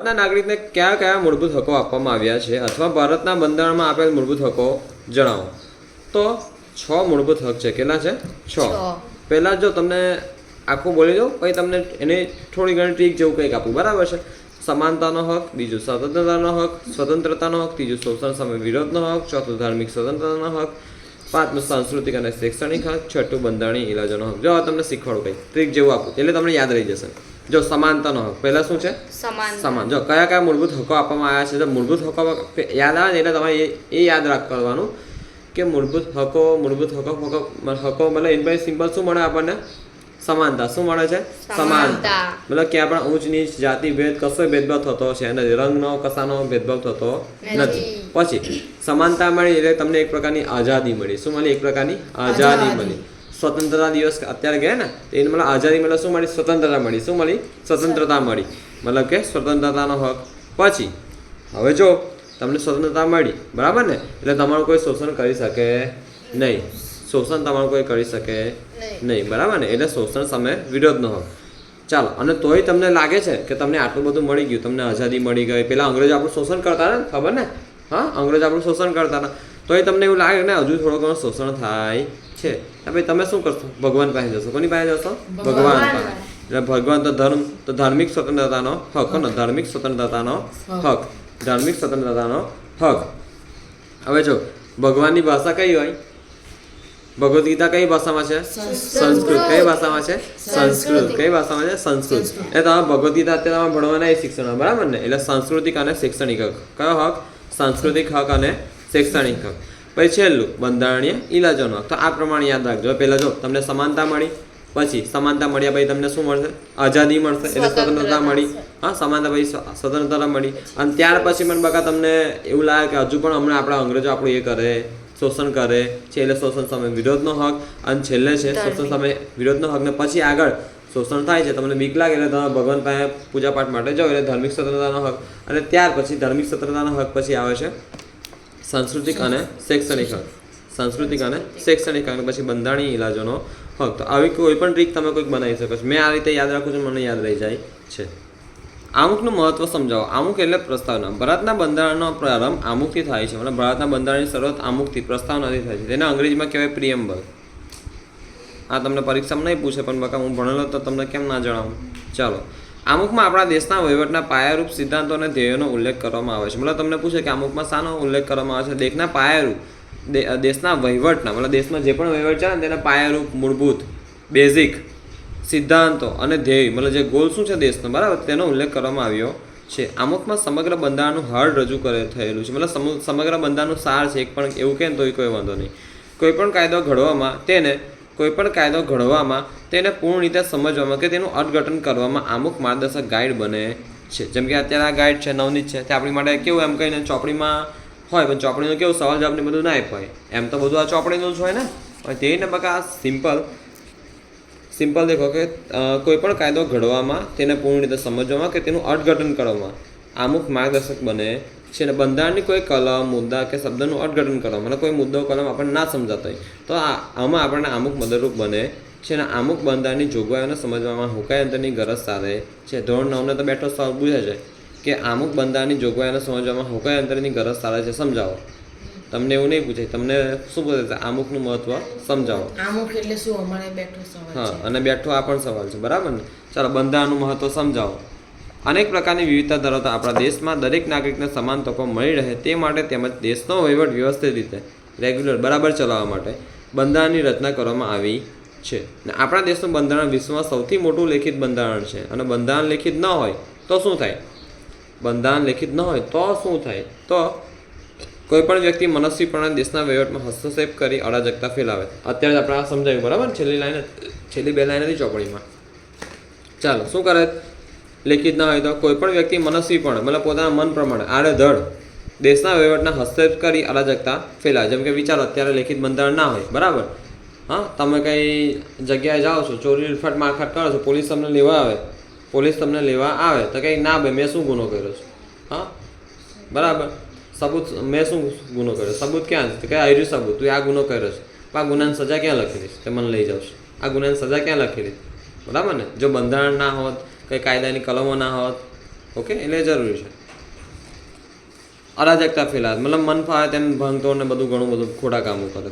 ભારતના નાગરિકને કયા કયા મૂળભૂત હકો આપવામાં આવ્યા છે અથવા ભારતના બંધારણમાં આપેલ મૂળભૂત હકો જણાવો. તો છ મૂળભૂત હક છે. કેટલા છે? છ. પહેલાં જો તમને આખું બોલી દઉં પછી તમને એને થોડી ઘણી ટ્રીક જેવું કંઈક આપું. બરાબર છે? સમાનતાનો હક બીજું સ્વતંત્રતાનો હક સ્વતંત્રતાનો હક ત્રીજું શોષણ સામે વિરોધનો હક ચોથું ધાર્મિક સ્વતંત્રતાનો હક પાંચમું સાંસ્કૃતિક અને શૈક્ષણિક હક છઠ્ઠું બંધારણીય ઇલાજોનો હક. જો તમને શીખવાડું કંઈક ટ્રીક જેવું આપું એટલે તમને યાદ રહી જશે. જો સમાનતાનો હક પહેલા શું છે? સમાન સમાન. જો કયા કયા મૂળભૂત હકો આપવામાં આવ્યા છે? તો મૂળભૂત હકો યાદ આવે ને એટલે તમારે એ યાદ રાખ કરવાનું કે મૂળભૂત હકો મૂળભૂત હકો હકો હકો મતલબ ઇન સિમ્પલ શું મળે આપણને? સમાનતા. શું મળે છે? સમાનતા. મતલબ ક્યાં પણ ઊંચ નીચ જાતિ ભેદ કશો ભેદભાવ થતો છે અને રંગનો કશાનો ભેદભાવ થતો નથી. પછી સમાનતા મળી એટલે તમને એક પ્રકારની આઝાદી મળી. શું મળી? એક પ્રકારની આઝાદી. મળી. સ્વતંત્રતા દિવસ અત્યારે ગયા ને તો એને મતલબ આઝાદી મતલબ શું મળી? સ્વતંત્રતા મળી. શું મળી? સ્વતંત્રતા મળી. મતલબ કે સ્વતંત્રતાનો હક. પછી હવે જો તમને સ્વતંત્રતા મળી બરાબર ને? એટલે તમારું કોઈ શોષણ કરી શકે નહીં. શોષણ તમારું કોઈ કરી શકે નહીં. બરાબર ને? એટલે શોષણ સામે વિરોધનો હક. ચાલો અને તોય તમને લાગે છે કે તમને આટલું બધું મળી ગયું તમને આઝાદી મળી ગઈ. પેલા અંગ્રેજો આપણું શોષણ કરતા ને ખબર ને? હા અંગ્રેજો આપણું શોષણ કરતા હતા. તોય તમને એવું લાગે ને હજુ થોડો ઘણો શોષણ થાય છે. તો ભાઈ તમે શું કરશો? ભગવાન પાસે જશો? કોની પાસે જશો? ભગવાન પાસે. એટલે ભગવાન તો ધર્મ તો ધાર્મિક સ્વતંત્રતાનો હક ને? ધાર્મિક સ્વતંત્રતાનો હક. ધાર્મિક સ્વતંત્રતાનો હક. હવે જો ભગવાનની ભાષા કઈ હોય? ભગવદ્ ગીતા કઈ ભાષામાં છે? સંસ્કૃત. કઈ ભાષામાં છે? સંસ્કૃત. કઈ ભાષામાં છે? સંસ્કૃત. એ તમે ભગવદ્ ગીતા અત્યારે તમે ભણવાના એ શિક્ષણ બરાબર ને? એટલે સાંસ્કૃતિક અને શૈક્ષણિક હક. કયો હક? સાંસ્કૃતિક હક અને શૈક્ષણિક હક. પછી છેલ્લું બંધારણીય ઇલાજોનો તો આ પ્રમાણે યાદ રાખજો. પહેલાં જો તમને સમાનતા મળી પછી સમાનતા મળ્યા પછી તમને શું મળશે? આઝાદી મળશે એટલે સ્વતંત્રતા મળી. હા સમાનતા પછી સ્વતંત્રતા મળી. અને ત્યાર પછી મને બકા તમને એવું લાગે કે હજુ પણ હમણાં આપણા અંગ્રેજો આપણું એ કરે શોષણ કરે. છે એટલે શોષણ સામે વિરોધનો હક અને છેલ્લે છે શોષણ સામે વિરોધનો હક. ને પછી આગળ શોષણ થાય છે. તમને બીક લાગે એટલે તમે ભગવાન પાસે પૂજાપાઠ માટે જાઓ. એટલે ધાર્મિક સ્વતંત્રતાનો હક. અને ત્યાર પછી ધાર્મિક સ્વતંત્રતાનો હક પછી આવે છે સાંસ્કૃતિક અને શૈક્ષણિક હક. સાંસ્કૃતિક અને શૈક્ષણિક હક પછી બંધારણીય ઇલાજોનો હક. તો આવી કોઈ પણ રીત તમે કોઈક બનાવી શકો છો. મેં આ રીતે યાદ રાખું છું, મને યાદ રહી જાય છે. આમુખનું મહત્વ સમજાવો. આમુખ એટલે પ્રસ્તાવના. ભારતના બંધારણનો પ્રારંભ આમુખથી થાય છે. મતલબ ભારતના બંધારણની શરૂઆત આમુખથી પ્રસ્તાવનાથી થાય છે. તેને અંગ્રેજીમાં કહેવાય પ્રિયમ્બલ. આ તમને પરીક્ષામાં નહીં પૂછે, પણ બકા હું ભણેલો તો તમને કેમ ના જણાવું? ચાલો. આમુખમાં આપણા દેશના વહીવટના પાયારૂપ સિદ્ધાંતો અને ધ્યેયોનો ઉલ્લેખ કરવામાં આવે છે. મતલબ તમને પૂછે કે અમુકમાં શાનો ઉલ્લેખ કરવામાં આવે છે? દેશના પાયારૂપ દેશના વહીવટના, મતલબ દેશમાં જે પણ વહીવટ છે ને તેના પાયારૂપ, મૂળભૂત, બેઝિક સિદ્ધાંતો અને ધ્યેય, મતલબ જે ગોલ શું છે દેશનો? બરાબર? તેનો ઉલ્લેખ કરવામાં આવ્યો છે. અમુકમાં સમગ્ર બંધારણનું હળ રજૂ કરે થયેલું છે. મતલબ સમગ્ર બંધારણનું સાર છે, એક પણ એવું કહે તોય કોઈ વાંધો નહીં. કોઈ પણ કાયદો ઘડવામાં તેને કોઈ પણ કાયદો ઘડવામાં તેને પૂર્ણ રીતે સમજવામાં કે તેનું અર્થઘટન કરવામાં અમુક માર્ગદર્શક ગાઈડ બને છે. જેમ કે અત્યારે આ ગાઈડ છે, નવનીત છે, તે આપણી માટે કેવું એમ કહીને ચોપડીમાં હોય, પણ ચોપડીનું કેવું સવાલ જવાબને બધું ના હોય. એમ તો બધું આ ચોપડીનું જ હોય ને? પણ તે ને બકા સિમ્પલ સિમ્પલ દેખો કે કોઈપણ કોઈ પણ કાયદો ઘડવામાં તેને પૂર્ણ રીતે સમજવામાં કે તેનું અર્થઘટન કરવામાં અમુક માર્ગદર્શક બને છે ને બંધારણની કોઈ કલમ મુદ્દા કે શબ્દનું અર્થઘટન કરવા મતલબ કોઈ મુદ્દો કલમ આપણને ના સમજાતો હોય. તો આ આમાં આપણને અમુક મદદરૂપ બને છે ને અમુક બંધારણની જોગવાઈઓને સમજવામાં હુકાય અંતરની ગરજ સારે છે. ધોરણ નવને તો બેઠો સવાલ પૂછે છે કે અમુક બંધારણની જોગવાઈઓને સમજવામાં હુકાય અંતરની ગરજ સારે છે સમજાવો. તમને એવું નહીં પૂછે. તમને શું પૂછે છે? અમુકનું મહત્વ સમજાવો. અમુક એટલે શું? અમારે બેઠો સવાલ હા અને બેઠો આ પણ સવાલ છે. બરાબર ને? ચાલો બંધારણનું મહત્વ સમજાવો. અનેક પ્રકારની વિવિધતા ધરાવતા આપણા દેશમાં દરેક નાગરિકને સમાન તકો મળી રહે તે માટે તેમજ દેશનો વહીવટ વ્યવસ્થિત રીતે, રેગ્યુલર, બરાબર ચલાવવા માટે બંધારણની રચના કરવામાં આવી છે. ને આપણા દેશનું બંધારણ વિશ્વમાં સૌથી મોટું લેખિત બંધારણ છે. અને બંધારણ લેખિત ન હોય તો શું થાય? બંધારણ લેખિત ન હોય તો શું થાય? તો કોઈપણ વ્યક્તિ મનસ્વીપણે દેશના વહીવટમાં હસ્તક્ષેપ કરી અરાજકતા ફેલાવે. અત્યારે આપણે આ સમજાયું, બરાબર? છેલ્લી લાઈન છેલ્લી બે લાઈન હતી ચોપડીમાં. ચાલો, શું કરે? લેખિત ના હોય તો કોઈ પણ વ્યક્તિ મનસ્વીપણે મતલબ પોતાના મન પ્રમાણે આડેધડ દેશના વહીવટના હસ્તક્ષેપ કરી અરાજકતા ફેલાય. જેમ કે વિચારો, અત્યારે લેખિત બંધારણ ના હોય. બરાબર? હા, તમે કંઈ જગ્યાએ જાઓ છો, ચોરી રિફટ મારફાટ કરો છો, પોલીસ તમને લેવા આવે. પોલીસ તમને લેવા આવે. તો કંઈ, ના ભાઈ, મેં શું ગુનો કર્યો છે? હા? બરાબર? સબૂત, મેં શું ગુનો કર્યો? સબૂત ક્યાં છે? કે આર્યું સબૂત, તું આ ગુનો કર્યો છે. આ ગુનાની સજા ક્યાં લખેલી છે? તે મને લઈ જાવ આ ગુનાની સજા ક્યાં લખેલી બરાબર ને? જો બંધારણ ના હોત કંઈ કાયદાની કલમો ના હોત. ઓકે? એટલે જરૂરી છે. અરાજકતા ફેલાત. મતલબ મન ફાવે તેમ ભંગતો ને બધું ઘણું બધું ખોટા કામો કરે.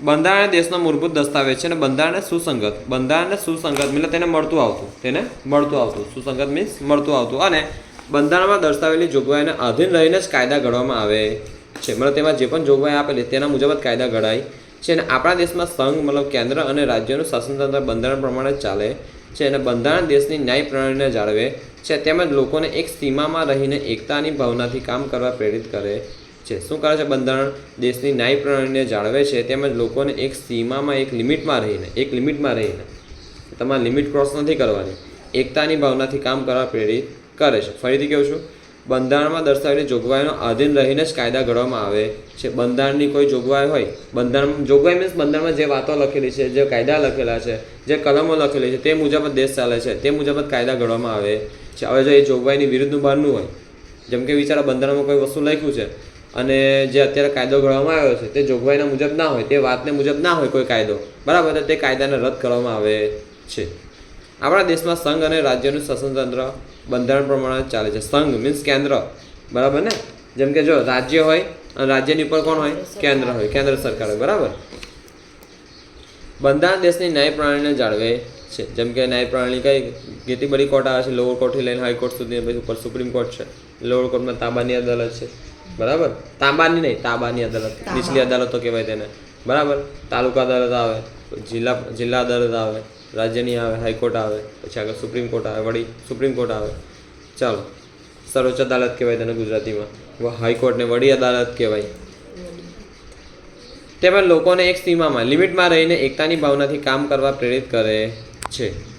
બંધારણ દેશનો મૂળભૂત દસ્તાવેજ છે અને બંધારણ સુસંગત. બંધારણ સુસંગત મતલબ તેને મળતું આવતું. તેને મળતું આવતું. સુસંગત મીન્સ મળતું આવતું. અને બંધારણમાં દર્શાવેલી જોગવાઈને આધીન રહીને જ કાયદા ઘડવામાં આવે છે. મતલબ તેમાં જે પણ જોગવાઈ આપેલી તેના મુજબ જ કાયદા ઘડાય. છે અને આપણા દેશમાં સંઘ, મતલબ કેન્દ્ર અને રાજ્યનું શાસનતંત્ર બંધારણ પ્રમાણે ચાલે છે અને બંધારણ દેશની ન્યાય પ્રણાલીને જાળવે છે. તેમજ લોકોને એક સીમામાં રહીને એકતાની ભાવનાથી કામ કરવા પ્રેરિત કરે છે. શું કરે છે? બંધારણ દેશની ન્યાય પ્રણાલીને જાળવે છે. તેમજ લોકોને એક સીમામાં, એક લિમિટમાં રહીને, એક લિમિટમાં રહીને, તમારે લિમિટ ક્રોસ નથી કરવાની, એકતાની ભાવનાથી કામ કરવા પ્રેરિત કરે છે. ફરીથી કહું છું બંધારણમાં દર્શાવેલી જોગવાઈનો આધીન રહીને જ કાયદા ઘડવામાં આવે છે. બંધારણની કોઈ જોગવાઈ હોય, બંધારણ, જોગવાઈ મીન્સ બંધારણમાં જે વાતો લખેલી છે, જે કાયદા લખેલા છે, જે કલમો લખેલી છે, તે મુજબ જ દેશ ચાલે છે, તે મુજબ જ કાયદા ઘડવામાં આવે છે. હવે જો એ જોગવાઈની વિરુદ્ધનું બહારનું હોય, જેમ કે વિચારો બંધારણમાં કોઈ વસ્તુ લખ્યું છે અને જે અત્યારે કાયદો ઘડવામાં આવ્યો છે, તે જોગવાઈના મુજબ ના હોય, તે વાતને મુજબ ના હોય કોઈ કાયદો, બરાબર તો કાયદાને રદ કરવામાં આવે છે. આપણા દેશમાં સંઘ અને રાજ્યનું શાસનતંત્ર બંધારણ પ્રમાણે ચાલે છે. સંઘ મીન્સ કેન્દ્ર. બરાબર ને? જેમ કે જો રાજ્ય હોય અને રાજ્યની ઉપર કોણ હોય? કેન્દ્ર હોય. કેન્દ્ર સરકાર હોય. બરાબર? બંધારણ દેશની ન્યાય પ્રણાલીને જાળવે છે. જેમ કે ન્યાય પ્રણાલી કઈ? કેટલી બધી કોર્ટ આવે છે? લોઅર કોર્ટથી લઈને હાઈકોર્ટ સુધી પછી ઉપર સુપ્રીમ કોર્ટ છે. લોઅર કોર્ટમાં તાંબાની અદાલત છે. બરાબર? તાંબાની નહીં તાંબાની અદાલત. નીચલી અદાલતો કહેવાય તેને. બરાબર? તાલુકા અદાલત આવે જિલ્લા જિલ્લા અદાલત આવે. રાજ્યની આવે, હાઈકોર્ટ આવે, પછી આગળ સુપ્રીમ કોર્ટ આવે વળી સુપ્રીમ કોર્ટ આવે. ચાલો. સર્વોચ્ચ અદાલત કહેવાય તેને ગુજરાતીમાં. હાઈકોર્ટને વડી અદાલત કહેવાય. તેમજ લોકોને એક સીમામાં, લિમિટમાં રહીને એકતાની ભાવનાથી કામ કરવા પ્રેરિત કરે છે.